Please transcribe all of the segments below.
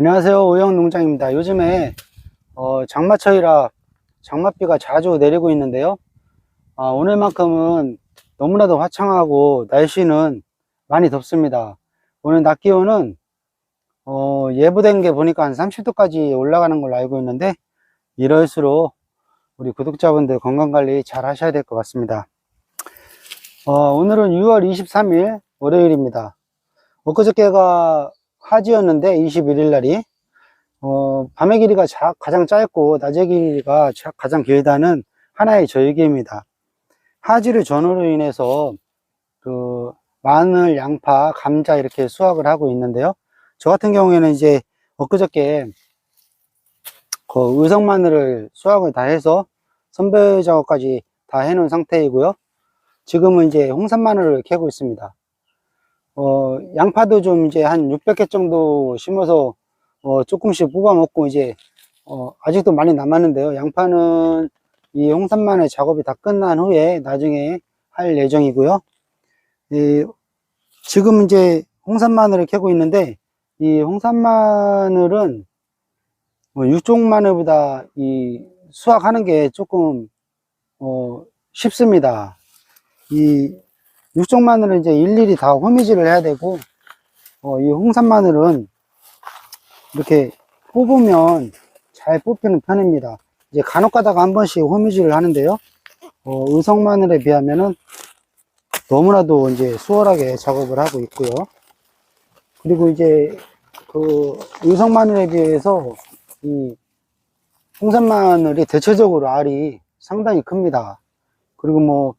안녕하세요. 오영 농장입니다. 요즘에 어, 장마철이라 장맛비가 자주 내리고 있는데요. 아, 오늘만큼은 너무나도 화창하고 날씨는 많이 덥습니다. 오늘 낮 기온은 어, 예보된 게 보니까 한 30도까지 올라가는 걸로 알고 있는데 이럴수록 우리 구독자분들 건강관리 잘 하셔야 될 것 같습니다. 어, 오늘은 6월 23일 월요일입니다. 엊그저께가 하지였는데 21일 날이 어, 밤의 길이가 자- 가장 짧고 낮의 길이가 자- 가장 길다는 하나의 절기입니다. 하지를 전후로 인해서 그 마늘, 양파, 감자 이렇게 수확을 하고 있는데요. 저 같은 경우에는 이제 엊그저께 그 의성 마늘을 수확을 다 해서 선별 작업까지 다 해놓은 상태이고요. 지금은 이제 홍산 마늘을 캐고 있습니다. 어, 양파도 좀 이제 한 600개 정도 심어서 어, 조금씩 뽑아 먹고 이제 어, 아직도 많이 남았는데요. 양파는 이 홍산마늘 작업이 다 끝난 후에 나중에 할 예정이고요. 이, 지금 이제 홍산마늘을 캐고 있는데 이 홍산마늘은 뭐 육종 마늘보다 이 수확하는 게 조금 어, 쉽습니다. 이 육종 마늘은 이제 일일이 다 호미질을 해야 되고, 어, 이 홍산 마늘은 이렇게 뽑으면 잘 뽑히는 편입니다. 이제 간혹 가다가 한 번씩 호미질을 하는데요. 어, 의성 마늘에 비하면은 너무나도 이제 수월하게 작업을 하고 있고요. 그리고 이제 그 의성 마늘에 비해서 이 홍산 마늘이 대체적으로 알이 상당히 큽니다. 그리고 뭐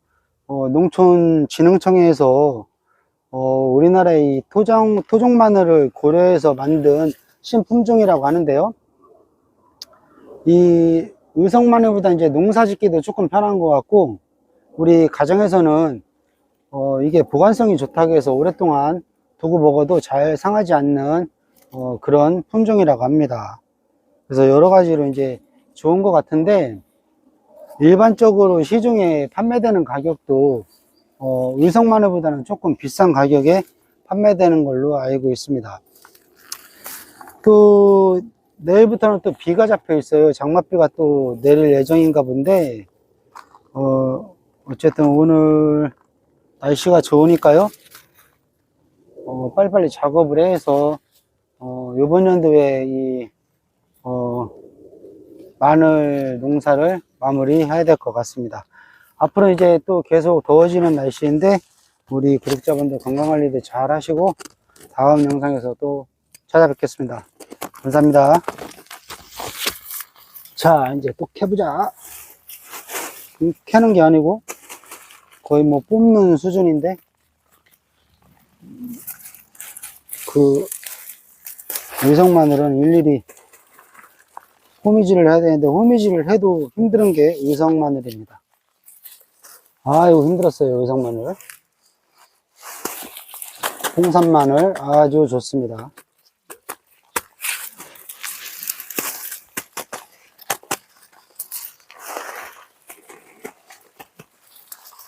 어, 농촌진흥청에서 어, 우리나라의 이 토종, 토종 마늘을 고려해서 만든 신품종이라고 하는데요. 이 의성 마늘보다 이제 농사 짓기도 조금 편한 것 같고, 우리 가정에서는 어, 이게 보관성이 좋다고 해서 오랫동안 두고 먹어도 잘 상하지 않는 어, 그런 품종이라고 합니다. 그래서 여러 가지로 이제 좋은 것 같은데, 일반적으로 시중에 판매되는 가격도 어, 의성 마늘보다는 조금 비싼 가격에 판매되는 걸로 알고 있습니다. 또 내일부터는 또 비가 잡혀 있어요. 장맛비가 또 내릴 예정인가 본데 어, 어쨌든 오늘 날씨가 좋으니까요. 어, 빨리빨리 작업을 해서 어, 이번 연도에 이 어, 마늘 농사를 마무리 해야 될 것 같습니다. 앞으로 이제 또 계속 더워지는 날씨인데 우리 구독자분들 건강관리도 잘 하시고 다음 영상에서 또 찾아뵙겠습니다. 감사합니다. 자, 이제 또 캐보자. 음, 캐는 게 아니고 거의 뭐 뽑는 수준인데 그 의성 마늘은 일일이 호미질을 해야 되는데 호미질을 해도 힘든 게 의성 마늘입니다. 아유 힘들었어요 의성 마늘. 홍산 마늘 아주 좋습니다.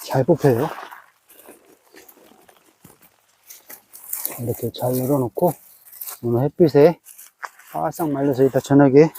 잘 뽑혀요. 이렇게 잘 열어놓고 오늘 햇빛에 바싹 말려서 이따 저녁에